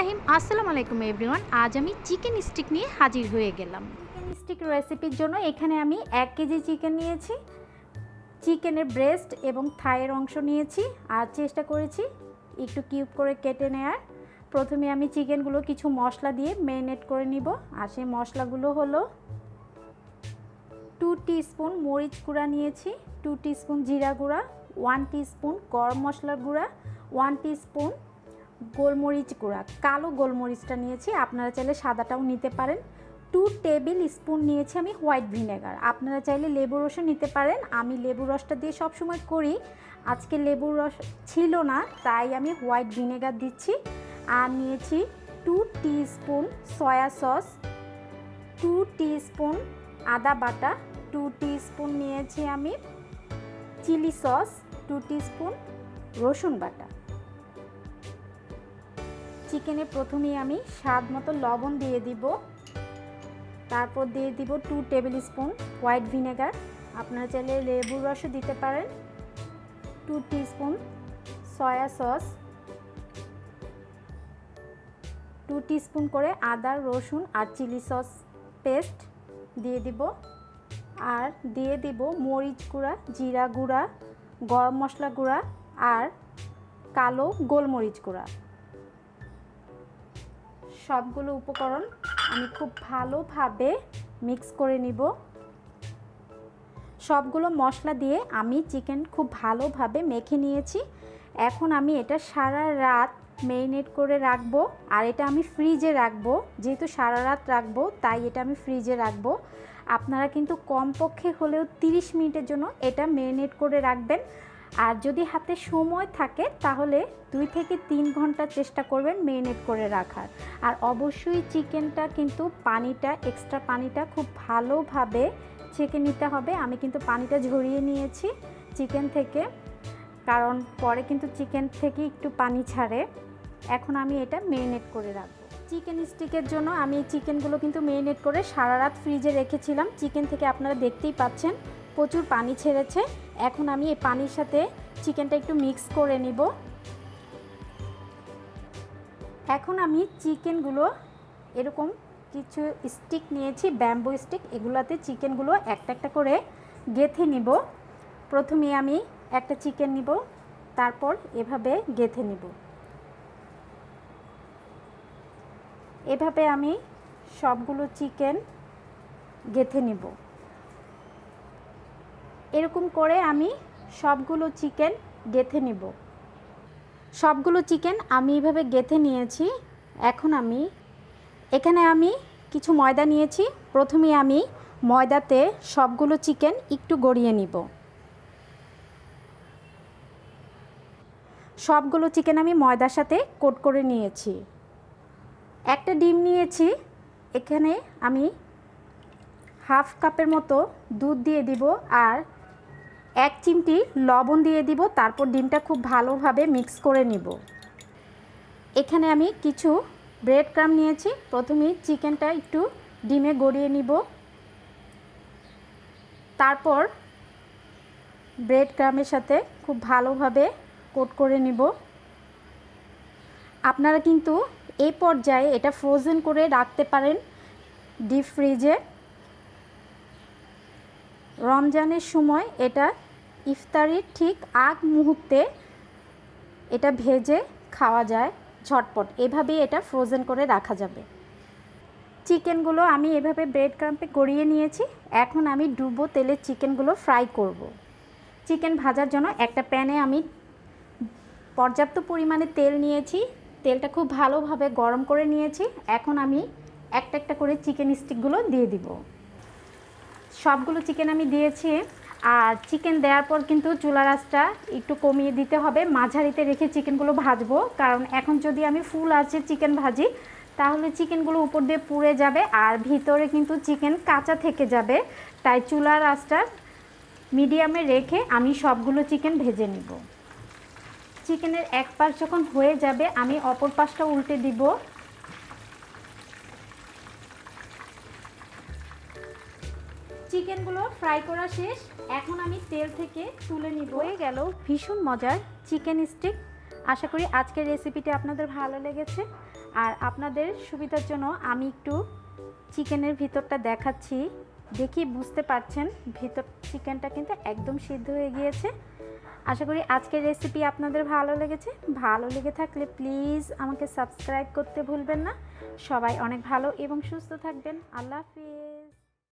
রাহিম আসসালামু আলাইকুম এভরিওয়ান। আজ আমি চিকেন স্টিক নিয়ে হাজির হয়ে গেলাম। চিকেন স্টিক রেসিপির জন্য এখানে আমি এক কেজি চিকেন নিয়েছি, চিকেনের ব্রেস্ট এবং থায়ের অংশ নিয়েছি। আর চেষ্টা করেছি একটু কিউব করে কেটে নেয়ার। প্রথমে আমি চিকেনগুলো কিছু মশলা দিয়ে ম্যারিনেট করে নিব। আর সেই মশলাগুলো হলো টু স্পুন মরিচ গুঁড়া নিয়েছি, টু স্পুন জিরা গুঁড়া, ওয়ান স্পুন গরম মশলার গুঁড়া, ওয়ান স্পুন গোলমরিচ গুঁড়া, কালো গোলমরিচটা নিয়েছি, আপনারা চাইলে সাদাটাও নিতে পারেন। টু টেবিল স্পুন নিয়েছি আমি হোয়াইট ভিনেগার আপনারা চাইলে লেবু রসও নিতে পারেন। আমি লেবু রসটা দিয়ে সবসময় করি, আজকে লেবুর রস ছিল না, তাই আমি হোয়াইট ভিনেগার দিচ্ছি। আর নিয়েছি two spoon soya sauce two spoon আদা বাটা টু স্পুন নিয়েছি আমি চিলি সস টু স্পুন রসুন বাটা। চিকেনে প্রথমেই আমি স্বাদ মতো লবণ দিয়ে দিব। তারপর দিয়ে দিব two tablespoon white vinegar আপনারা চাইলে লেবুর রসও দিতে পারেন। Two spoon soya sauce two spoon করে আদা, রসুন আর চিলি সস পেস্ট দিয়ে দিব। আর দিয়ে দিব মরিচ গুঁড়া, জিরা গুঁড়া, গরম মশলা গুঁড়া আর কালো গোলমরিচ গুঁড়া। সবগুলো উপকরণ আমি খুব ভালোভাবে মিক্স করে নিব। সবগুলো মশলা দিয়ে আমি চিকেন খুব ভালোভাবে মেখে নিয়েছি। এখন আমি এটা সারা রাত মেরিনেট করে রাখব আর এটা আমি ফ্রিজে রাখব। যেহেতু সারা রাত রাখব, তাই এটা আমি ফ্রিজে রাখব। আপনারা কিন্তু কমপক্ষে হলেও 30 মিনিটের জন্য এটা মেরিনেট করে রাখবেন। আর যদি হাতে সময় থাকে, তাহলে দুই থেকে তিন ঘণ্টা চেষ্টা করবেন মেরিনেট করে রাখার। আর অবশ্যই চিকেনটা কিন্তু পানিটা এক্সট্রা পানিটা খুব ভালোভাবে ছেঁকে নিতে হবে। আমি কিন্তু পানিটা ঝরিয়ে নিয়েছি চিকেন থেকে, কারণ পরে কিন্তু চিকেন থেকে একটু পানি ছাড়ে। এখন আমি এটা মেরিনেট করে রাখব। চিকেন স্টিকের জন্য আমি চিকেনগুলো কিন্তু মেরিনেট করে সারা রাত ফ্রিজে রেখেছিলাম। চিকেন থেকে আপনারা দেখতেই পাচ্ছেন প্রচুর পানি ছেড়েছে। এখন আমি এই পানির সাথে চিকেনটা একটু মিক্স করে নিব। এখন আমি চিকেনগুলো এরকম কিছু স্টিক নিয়েছি ব্যাম্বু স্টিক এগুলোতে চিকেনগুলো একটা একটা করে গেথে নিব। প্রথমে আমি একটা চিকেন নিব, তারপর এভাবে গেথে নিব। এভাবে আমি সবগুলো চিকেন গেথে নিব। এরকম করে আমি সবগুলো চিকেন গেথে নিব। সবগুলো চিকেন আমি এইভাবে গেথে নিয়েছি। এখন আমি, এখানে আমি কিছু ময়দা নিয়েছি। প্রথমে আমি ময়দাতে সবগুলো চিকেন একটু গড়িয়ে নিব। সবগুলো চিকেন আমি ময়দার সাথে কোট করে নিয়েছি। একটা ডিম নিয়েছি। এখানে আমি হাফ কাপের মতো দুধ দিয়ে দিব। আর এক চিমটি লবণ দিয়ে দিব, তারপর ডিমটা খুব ভালোভাবে মিক্স করে নিব। এখানে আমি কিছু ব্রেড ক্রাম নিয়েছি প্রথমে চিকেনটা একটু ডিমে গড়িয়ে নিব। তারপর ব্রেড ক্রামের সাথে খুব ভালোভাবে কোট করে নিব। আপনারা কিন্তু এই পর্যায়ে এটা ফ্রোজেন করে রাখতে পারেন ডিপ ফ্রিজে রমজানের সময় এটা ইফতারির ঠিক আগ মুহূর্তে এটা ভেজে খাওয়া যায় ঝটপট। এভাবেই এটা ফ্রোজেন করে রাখা যাবে। চিকেনগুলো আমি এভাবে ব্রেড ক্রাম্পে গড়িয়ে নিয়েছি। এখন আমি ডুবো তেলের চিকেনগুলো ফ্রাই করব। চিকেন ভাজার জন্য একটা প্যানে আমি পর্যাপ্ত পরিমাণে তেল নিয়েছি। তেলটা খুব ভালোভাবে গরম করে নিয়েছি। এখন আমি একটা একটা করে চিকেন স্টিকগুলো দিয়ে দিব। সবগুলো চিকেন আমি দিয়েছি। আর চিকেন দেওয়ার পর কিন্তু চুলা রাসটা একটু কমিয়ে দিতে হবে। মাঝারিতে রেখে চিকেনগুলো ভাজবো। কারণ এখন যদি আমি ফুল আছে চিকেন ভাজি, তাহলে চিকেনগুলো উপর দিয়ে পুড়ে যাবে আর ভিতরে কিন্তু চিকেন কাঁচা থেকে যাবে। তাই চুলা রাসটা মিডিয়ামে রেখে আমি সবগুলো চিকেন ভেজে নিব। চিকেনের এক পাশ যখন হয়ে যাবে, আমি অপর পাশটা উল্টে দিব। চিকেনগুলো ফ্রাই করা শেষ। এখন আমি তেল থেকে তুলে নিব। হয়ে গেল ভীষণ মজার চিকেন স্টিক। আশা করি আজকের রেসিপিটি আপনাদের ভালো লেগেছে। আর আপনাদের সুবিধার জন্য আমি একটু চিকেনের ভিতরটা দেখাচ্ছি। দেখি বুঝতে পারছেন, ভিতর চিকেনটা কিন্তু একদম সিদ্ধ হয়ে গিয়েছে। আশা করি আজকের রেসিপি আপনাদের ভালো লেগেছে। ভালো লেগে থাকলে প্লিজ আমাকে সাবস্ক্রাইব করতে ভুলবেন না। সবাই অনেক ভালো এবং সুস্থ থাকবেন। আল্লাহ হাফিজ।